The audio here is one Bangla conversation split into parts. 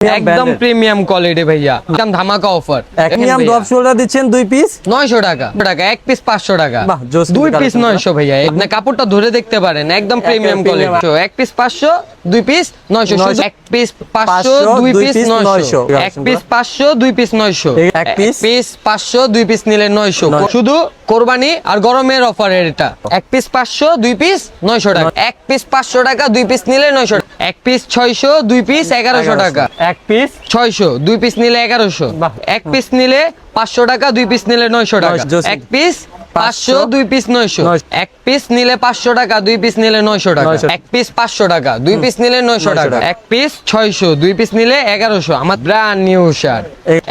একদম প্রিমিয়াম কোয়ালিটি ভাইয়া। একদম ধামাকা অফার প্রিমিয়াম ড্রপ শোল্ডার দিচ্ছেন দুই পিস নয়শো টাকা। টাকা এক পিস পাঁচশো টাকা। বাহ, দুই পিস collection নয়শো ভাইয়া। আপনি কাপড়টা ধরে দেখতে পারেন একদম প্রিমিয়াম। কোয়ালিটি এক পিস পাঁচশো দুই পিস নয়শো। নয়শো। এক পিস পাঁচশো 500, দুই পিস নয়শো। 900 এক পিস পাঁচশো দুই পিস নয়শো। এই এক piece? পিস পাঁচশো দুই পিস নিলে নয়শো। নয়শো। শুধু কোরবানি আর গরমের অফারের এটা। এক পিস পাঁচশো দুই পিস নয়শো টাকা। এক পিস পাঁচশো টাকা দুই পিস নিলে নয়শো এক পিস ছয়শো দুই পিস এগারোশো টাকা। এক পিস ছয়শো দুই পিস নিলে এগারোশো। বাহ। এক পিস নিলে পাঁচশো টাকা দুই পিস নিলে নয়শো টাকা। এক পিস পাঁচশো দুই পিস নয়শো। এক পিস নিলে পাঁচশো টাকা দুই পিস নিলে নয়শো টাকা। এক পিস পাঁচশো টাকা দুই পিস নিলে নয়শো টাকা। এক পিস ছয়শো দুই পিস নিলে এগারোশো। আমার ব্র্যান্ড নিউ শার্ট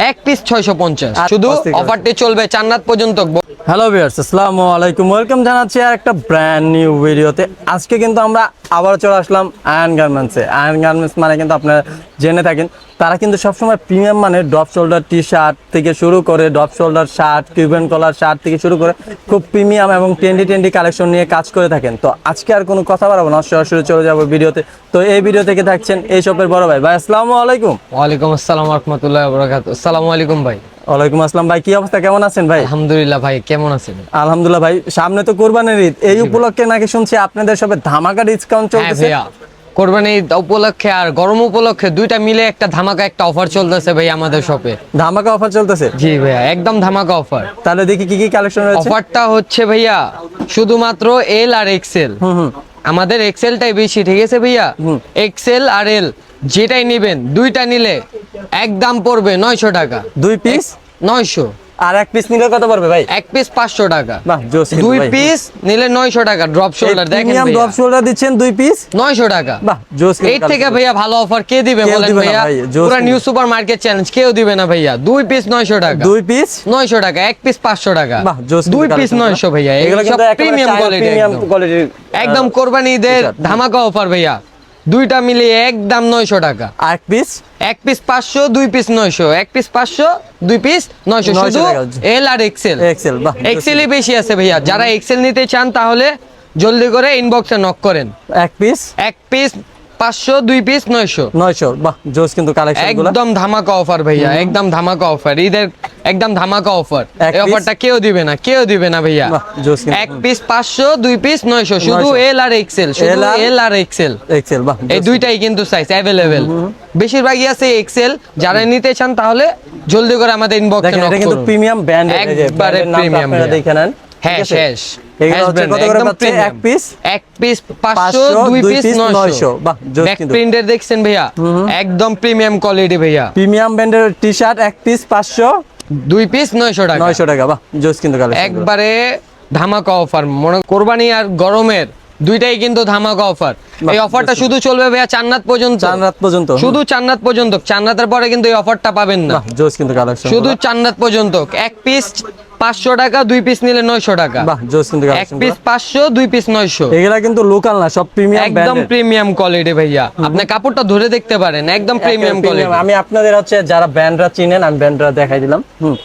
এক পিস ছয়শো পঞ্চাশ। শুধু অফারটি চলবে চান্নাত পর্যন্ত। হ্যালো ভিউয়ার্স আসসালামু আলাইকুম। ওয়েলকাম জানাচ্ছি আর একটা ব্র্যান্ড নিউ ভিডিওতে আজকে কিন্তু আমরা আবার চলে আসলাম আয়ন গার্মেন্টসে আয়ন গার্মেন্টস মানে কিন্তু আপনারা জেনে থাকেন তারা কিন্তু সবসময় প্রিমিয়াম মানে ড্রপ শোল্ডার টি শার্ট থেকে শুরু করে drop shoulder shirt Cuban collar shirt থেকে শুরু করে খুব প্রিমিয়াম এবং টেন্ডি টেন্ডি কালেকশন নিয়ে কাজ করে থাকেন। তো আজকে আর কোনো কথা বাড়াবো না সরাসরি চলে যাব ভিডিওতে। তো এই ভিডিও থেকে থাকছেন এই শপের বড় ভাই। ভাই আসসালামু আলাইকুম। ওয়ালাইকুম আসসালাম রহমতুল্লাহ আসসালামু আলাইকুম ভাই। ওয়ালাইকুম আসসালাম। ভাই কি অবস্থা? কেমন আছেন ভাই? আলহামদুলিল্লাহ ভাই কেমন আছেন? আলহামদুলিল্লাহ ভাই সামনে তো কোরবানির ঈদ। এই উপলক্ষে নাকি শুনছি আপনাদের সবে ধামাকা ডিসকাউন্ট হ্যাঁ ভাইয়া। কোরবানি উপলক্ষে আর গরম উপলক্ষে দুইটা মিলে একটা ধামাকা একটা অফার চলতেছে ভাই আমাদের শপে ধামাকা অফার চলতেছে? জি ভাইয়া একদম ধামাকা অফার তাহলে দেখি কি কি কালেকশন রয়েছে। অফারটা হচ্ছে ভাইয়া শুধুমাত্র এল আর এক্সেল হুম হুম। আমাদের এক্সেলটাই বেশি ঠিক আছে ভাইয়া? এক্সেল আর এল যেটাই নিবেন দুইটা নিলে একদম পড়বে নয়শো টাকা। দুই পিস নয়শো। আর এক পিস নিলে কত পড়বে ভাই? এক পিস পাঁচশো টাকা। বাহ জোস দুই পিস নিলে নয়শো টাকা ড্রপ শোল্ডার দেখেন প্রিমিয়াম ড্রপ শোল্ডার দিচ্ছেন দুই পিস নয়শো টাকা। বাহ জোস এই থেকে ভাইয়া ভালো অফার কে দিবে বলেন ভাইয়া? ভাই, পুরো নিউ সুপার মার্কেট চ্যালেঞ্জ কেউ দিবে না ভাইয়া। দুই পিস নয়শো টাকা। দুই পিস নয়শো টাকা এক পিস পাঁচশো টাকা। বাহ জোস দুই পিস নয়শো ভাইয়া এগুলো কিন্তু প্রিমিয়াম কোয়ালিটি একদম। কোরবানি ঈদের ধামাকা অফার ভাইয়া। দুইটা মিলিয়ে একদম নয়শো টাকা। আর এক পিস এক পিস পাঁচশো দুই পিস নয়শো। এক পিস পাঁচশো দুই পিস নয়শো। 900 শুধু এল আর এক্সেল এক্সেল বাহ। এক্সেলই বেশি আছে ভাইয়া। যারা এক্সেল নিতে চান তাহলে জলদি করে ইনবক্সে নক করেন। এক পিস এক পিস পাঁচশো দুই পিস নয়শো। নয়শো বাহ জোস কিন্তু কালেকশন একদম ধামাকা অফার ভাইয়া একদম ধামাকা অফার ঈদের একদম ধামাকা অফার এই অফারটা কেউ দিবে না কেউ দিবে না ভাইয়া। এক পিস পাঁচশো দুই পিস নয়শো শুধু এল আর এক্সেল শুধু এল আর এক্সেল এক্সেল বাহ এই দুইটাই কিন্তু সাইজ অ্যাভেলেবেল বেশিরভাগই আছে এক্সেল যারা নিতে চান তাহলে জলদি করে আমাদের ইনবক্সে নক এটা কিন্তু প্রিমিয়াম ব্র্যান্ড একবারে premium আপনারা দেখে নেন হ্যাঁ? শেষ। হচ্ছে কত করে পাচ্ছে? এক পিস এক পিস পাঁচশো দুই দুই পিস piece 900 900 বাহ, জোস ব্যাক প্রিন্টের দেখছেন ভাইয়া। একদম প্রিমিয়াম কোয়ালিটি ভাইয়া। প্রিমিয়াম ব্র্যান্ডের টি শার্ট এক পিস পাঁচশো দুই পিস নয়শো টাকা। নয়শো টাকা বাহ জোস কিন্তু একবারে ধামাকা অফার মনে কোরবানি আর গরমের দুইটাই কিন্তু ধামাকা অফার এই অফারটা শুধু চলবে ভাইয়া চান্নাত পর্যন্ত। চান্নাত পর্যন্ত। শুধু চান্নাত পর্যন্ত। চান্নাতের পরে কিন্তু এই অফারটা পাবেন না। জোস কিন্তু কালেকশন শুধু চান্নাত পর্যন্ত। এক পিস পাঁচশো টাকা দুই পিস নিলে নয়শো টাকা। এক পিস পাঁচশো দুই পিস নয়শো। এগুলা কিন্তু লোকাল না সব প্রিমিয়াম একদম প্রিমিয়াম কোয়ালিটি ভাইয়া। আপনি কাপড়টা ধরে দেখতে পারেন একদম প্রিমিয়াম কোয়ালিটি আমি আপনাদের হচ্ছে যারা ব্র্যান্ডরা চিনেন আমি ব্র্যান্ডরা দেখাই দিলাম। হুম।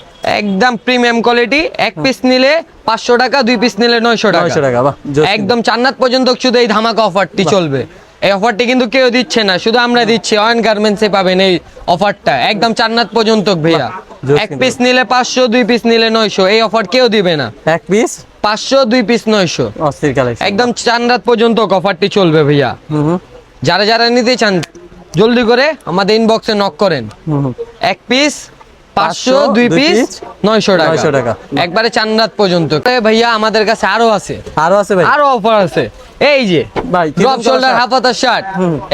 একদম প্রিমিয়াম কোয়ালিটি এক পিস নিলে পাঁচশো টাকা দুই পিস নিলে নয়শো টাকা। টাকা বাহ একদম চান্নাত পর্যন্ত শুধু এই ধামাকা অফারটি চলবে। এই অফারটি কিন্তু কেউ দিচ্ছে না শুধু আমরা দিচ্ছি। অয়েন গার্মেন্টসে পাবেন এই অফারটা একদম চান্নাত পর্যন্ত ভাইয়া। এক পিস নিলে পাঁচশো দুই পিস নিলে নয়শো। এই অফার কেউ দিবে না। এক পিস পাঁচশো দুই পিস নয়শো। অস্থির কালেকশন একদম চান্নাত পর্যন্ত অফারটি চলবে ভাইয়া। যারা যারা নিতে চান জলদি করে আমাদের ইনবক্সে নক করেন। এক পিস পাঁচশো 500, দুই পিস নয়শো টাকা। 900 টাকা। একবারে চান্নাত পর্যন্ত। এ ভাইয়া আমাদের কাছে আরও আছে। আরও আছে ভাই। আরও অফার আছে। এই যে ভাই, ড্রপ শোল্ডার হাফ হাতার শার্ট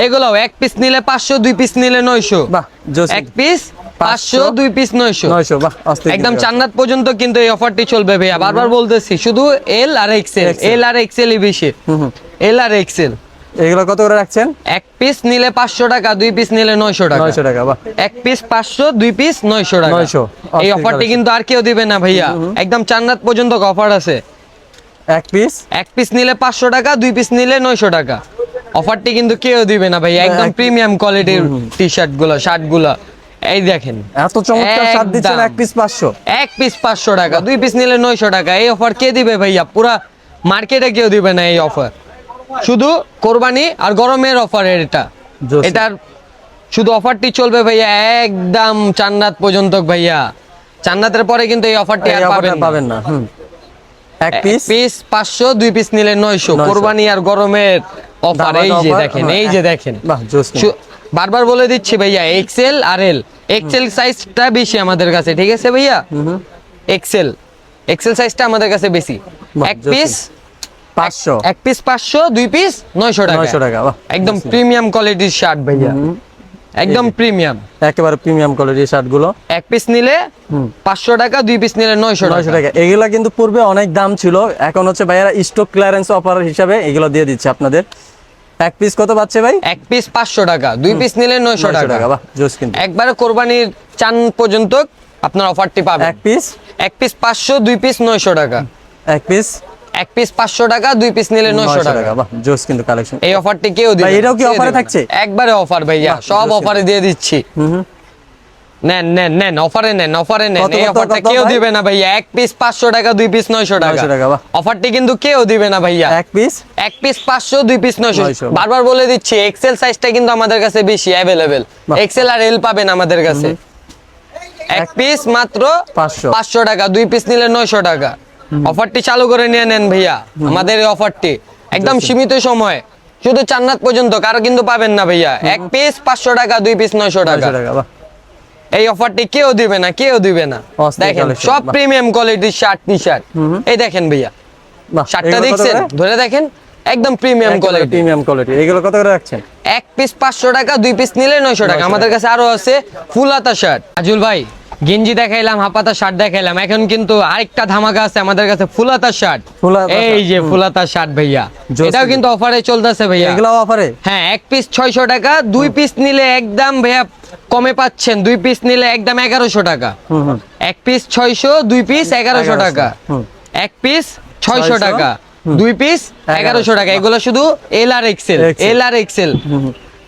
এগুলো এক পিস নিলে পাঁচশো দুই পিস নিলে নয়শো। বাহ এক পিস পাঁচশো দুই পিস নয়শো। নয়শো বাহ একদম চান্নাত পর্যন্ত কিন্তু এই অফারটি চলবে ভাইয়া। বারবার বলতেছি শুধু এল আর এক্সেল এল আর এক্সেলই বেশি। এল আর এক্সেল এগুলো কত করে রাখছেন? এক পিস নিলে পাঁচশো টাকা দুই পিস নিলে নয়শো টাকা। নয়শো টাকা বাহ। এক পিস পাঁচশো দুই পিস নয়শো টাকা। 900 এই অফারটি কিন্তু আর কেউ দিবে না ভাইয়া। একদম চান্নাত পর্যন্ত অফার আছে। এক পিস এক পিস নিলে পাঁচশো টাকা দুই পিস নিলে নয়শো টাকা। অফারটি কিন্তু কেউ দিবে না ভাইয়া। একদম প্রিমিয়াম কোয়ালিটির টি শার্টগুলো শার্টগুলো। এই দেখেন। এত চমৎকার শার্ট দিচ্ছেন এক পিস পাঁচশো। এক পিস পাঁচশো টাকা দুই পিস নিলে নয়শো টাকা। এই অফার কে দিবে ভাইয়া? পুরা মার্কেটে কেউ দিবে না এই অফার শুধু কোরবানি আর গরমের অফার এটা। এটার শুধু অফারটি চলবে ভাইয়া একদম চান্নাত পর্যন্ত ভাইয়া। চান্নাতের পরে কিন্তু এই অফারটি আর পাবেন না। পাবেন না এক পিস পিস পাঁচশো দুই পিস নিলে নয়শো। 900 কোরবানি আর গরমের অফার এই যে দেখেন হ্যাঁ, এই যে দেখেন। কিন্তু। শু- বারবার বলে দিচ্ছি ভাইয়া এক্সেল আর এল এক্সেল সাইজটা বেশি আমাদের কাছে ঠিক আছে ভাইয়া? এক্সেল এক্সেল সাইজটা আমাদের কাছে বেশি। এক পিস পাঁচশো। এক পিস পাঁচশো দুই পিস নয়শো টাকা। নয়শো টাকা একদম প্রিমিয়াম কোয়ালিটির শার্ট ভাইয়া। একদম প্রিমিয়াম। একেবারে প্রিমিয়াম কোয়ালিটির শার্টগুলো এক পিস নিলে পাঁচশো টাকা দুই পিস নিলে নয়শো নয়শো টাকা। টাকা এগুলা কিন্তু পূর্বে অনেক দাম ছিল। এখন হচ্ছে ভাইয়ারা স্টক ক্লিয়ারেন্স অফার হিসাবে এগুলো দিয়ে দিচ্ছে আপনাদের। এক পিস কত পাচ্ছে ভাই? এক পিস পাঁচশো টাকা দুই পিস নিলে নয়শো 900 টাকা। জোস কিন্তু। একবারে কোরবানির চান পর্যন্ত আপনার অফারটি পাবেন। এক পিস এক পিস পাঁচশো দুই পিস নয়শো টাকা। এক পিস এক পিস পাঁচশো টাকা দুই পিস নিলে নয়শো নয়শো টাকা। টাকা বাহ জোস কিন্তু কালেকশন এই অফারটি কেউ দিবে ভাই, এটাও কি অফারে থাকছে? একবারে অফার ভাইয়া সব। অফারে দিয়ে দিচ্ছি। নেন নেন নেন অফারে নেন অফারে নেন। এই অফারটা কেউ দিবে না ভাইয়া। এক পিস পাঁচশো টাকা দুই পিস নয়শো টাকা। 900। অফারটি কিন্তু কেউ দিবে না ভাইয়া। এক পিস এক পিস পাঁচশো দুই পিস নয়শো। 900 বারবার বলে দিচ্ছি এক্সেল সাইজটা কিন্তু আমাদের কাছে বেশি অ্যাভেলেবেল এক্সেল আর এল পাবেন আমাদের কাছে। এক পিস মাত্র 500 পাঁচশো টাকা দুই পিস নিলে নয়শো টাকা। অফারটি চালু করে নিয়ে নেন ভাইয়া আমাদের এই অফারটি। একদম সীমিত সময়। শুধু চান্নাত পর্যন্ত কারও কিন্তু পাবেন না ভাইয়া। এক পিস পাঁচশো টাকা দুই পিস নয়শো টাকা। এই অফারটি কেউ দিবে না কেউ দিবে না। দেখেন সব প্রিমিয়াম কোয়ালিটির শার্ট টি শার্ট এই দেখেন ভাইয়া। শার্টটা দেখছেন? ধরে দেখেন একদম প্রিমিয়াম কোয়ালিটি প্রিমিয়াম কোয়ালিটি এগুলো কত করে রাখছেন? এক পিস পাঁচশো টাকা দুই পিস নিলে নয়শো টাকা। আমাদের কাছে আরও আছে ফুল হাতা শার্ট আজুল ভাই গেঞ্জি দেখাইলাম হাপাতা শার্ট দেখাইলাম। এখন কিন্তু আরেকটা ধামাকা আছে আমাদের কাছে ফুল হাতা শার্ট এই যে ফুল হাতা শার্ট ভাইয়া। এটাও কিন্তু। অফারে চলতেছে ভাইয়া। এগুলো অফারে হ্যাঁ এক পিস ছয়শো টাকা দুই পিস নিলে একদম ভাইয়া কমে পাচ্ছেন। দুই পিস নিলে একদম এগারোশো টাকা। এক পিস ছয়শো দুই পিস এগারোশো 1100 টাকা। এক পিস ছয়শো 600 টাকা। দুই পিস এগারোশো। টাকা। এগুলো শুধু এল আর এক্সেল এল আর এক্সেল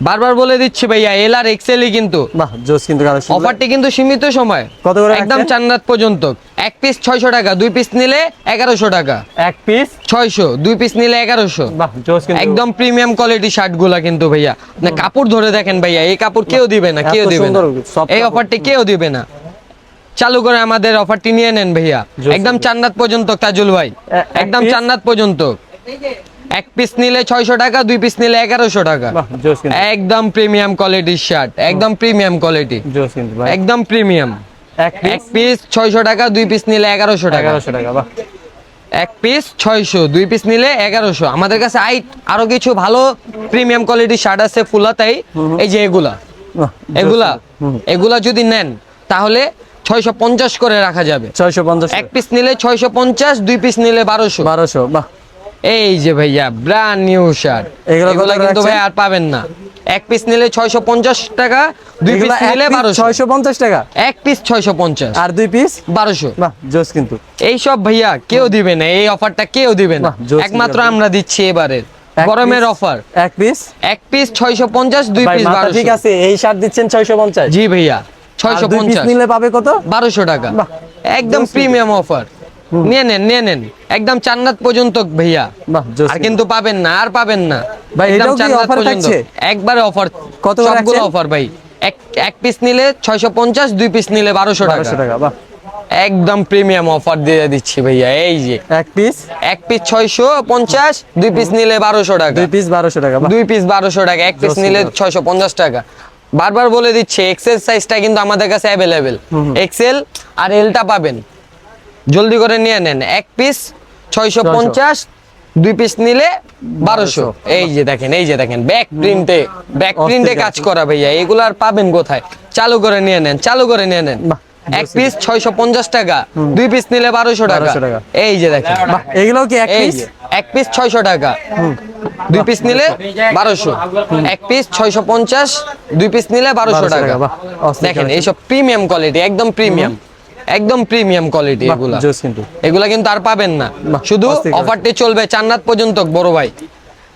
বারবার বলে দিচ্ছি ভাইয়া এল আর এক্সেলই কিন্তু। বাহ জোস কিন্তু অফারটি কিন্তু সীমিত সময়। কত করে একদম? চান্নাত পর্যন্ত। এক পিস ছয়শো টাকা দুই পিস নিলে এগারোশো টাকা। এক পিস ছয়শো দুই পিস নিলে এগারোশো। বাহ জোস কিন্তু। একদম প্রিমিয়াম কোয়ালিটি শার্টগুলা কিন্তু ভাইয়া। না কাপড় ধরে দেখেন ভাইয়া এই কাপড় কেউ দিবে না কেউ দিবে না। এই অফারটি কেউ দিবে না। চালু করে আমাদের অফারটি নিয়ে নেন ভাইয়া। একদম চান্নাত পর্যন্ত তাজুল ভাই। একদম? চান্নাত পর্যন্ত। এক পিস নিলে ছয়শো টাকা দুই পিস নিলে এগারোশো টাকা। একদম প্রিমিয়াম কোয়ালিটির শার্ট একদম প্রিমিয়াম কোয়ালিটি একদম প্রিমিয়াম এক পিস পিস ছয়শো টাকা দুই পিস নিলে এগারোশো টাকা। এগারোশো টাকা বাহ। এক পিস ছয়শো দুই পিস নিলে এগারোশো। আমাদের কাছে আই আরও কিছু ভালো প্রিমিয়াম কোয়ালিটির শার্ট আছে ফুলাতাই এই যে এগুলা। এগুলা। এগুলা যদি নেন তাহলে ছয়শো পঞ্চাশ করে রাখা যাবে। ছয়শো পঞ্চাশ এক পিস নিলে ছয়শো পঞ্চাশ দুই পিস নিলে বারোশো। বারোশো বাহ। এই যে ভাইয়া ব্র্যান্ড নিউ শার্ট এগুলো কিন্তু ভাই আর পাবেন না। এক পিস নিলে ছয়শো পঞ্চাশ টাকা দুই পিস নিলে বারোশো। ছয়শো পঞ্চাশ টাকা? এক পিস ছয়শো পঞ্চাশ। আর দুই পিস বারোশো। বাহ জোস কিন্তু। এই সব ভাইয়া কেউ দিবে না এই অফারটা কেউ দিবে না। একমাত্র আমরা দিচ্ছি এবারের এক গরমের অফার এক পিস এক পিস ছয়শো পঞ্চাশ দুই পিস মাথা বারোশো। ঠিক আছে এই শার্ট দিচ্ছেন ছয়শো পঞ্চাশ। জি ভাইয়া আর ছয়শো দুই পিস পঞ্চাশ। নিলে পাবে কত? বারোশো টাকা। একদম প্রিমিয়াম অফার নিয়ে নেন নিয়ে নেন। একদম চান্নাত পর্যন্ত ভাইয়া। আর কিন্তু পাবেন না আর পাবেন না। ভাই, এটাও কি থাকছে? একবারে অফার। কত সবগুলো অফার ভাই। এক এক পিস নিলে ছয়শো পঞ্চাশ দুই পিস নিলে বারোশো টাকা। বারোশো টাকা বাহ। একদম প্রিমিয়াম অফার দিয়ে দিচ্ছি ভাইয়া এই যে। এক পিস? এক পিস ছয়শো পঞ্চাশ দুই পিস নিলে বারোশো টাকা। দুই পিস বারোশো টাকা দুই পিস বারোশো টাকা এক পিস নিলে ছয়শো পঞ্চাশ টাকা। বারবার বলে দিচ্ছে এক্সেল সাইজটা কিন্তু আমাদের কাছে অ্যাভেলেবেল এক্সেল আর এলটা পাবেন। জলদি করে নিয়ে নেন। এক পিস ছয়শো পঞ্চাশ দুই পিস নিলে বারোশো। এই যে দেখেন এই যে দেখেন ব্যাক প্রিন্টে ব্যাক প্রিন্টে কাজ করা ভাইয়া এগুলো আর পাবেন কোথায়? চালু করে নিয়ে নেন চালু করে নিয়ে নেন। এক পিস ছয়শো পঞ্চাশ টাকা দুই পিস নিলে বারোশো টাকা। এই যে দেখেন। বাহ এগুলোও কি এক পিস এক পিস ছয়শো টাকা। দুই পিস নিলে বারোশো। এক পিস ছয়শো পঞ্চাশ দুই পিস নিলে বারোশো টাকা। দেখেন এইসব প্রিমিয়াম কোয়ালিটি একদম প্রিমিয়াম একদম প্রিমিয়াম কোয়ালিটি এগুলা। এগুলা কিন্তু আর পাবেন না। শুধু অফারটি চলবে চান্নাত পর্যন্ত বড় ভাই।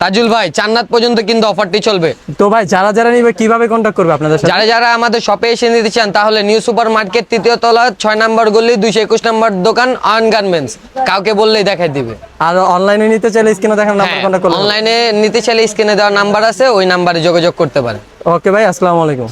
তাজুল ভাই চান্নাত পর্যন্ত কিন্তু অফারটি চলবে। তো ভাই যারা যারা নিবে কীভাবে কন্ট্যাক্ট করবে আপনাদের সাথে? যারা যারা আমাদের শপে এসে নিতে চান তাহলে নিউ সুপার মার্কেট তৃতীয় তলা ছয় নম্বর গলি দুইশো একুশ নম্বর দোকান আর্ন গার্মেন্টস কাউকে বললেই দেখাই দিবে। আর অনলাইনে নিতে চাইলে স্ক্রিনে দেখার নাম্বার কন্ট্যাক্ট করলে। অনলাইনে নিতে চাইলে স্ক্রিনে দেওয়া নাম্বার আছে ওই নাম্বারে যোগাযোগ করতে পারে ওকে ভাই আসসালামু আলাইকুম।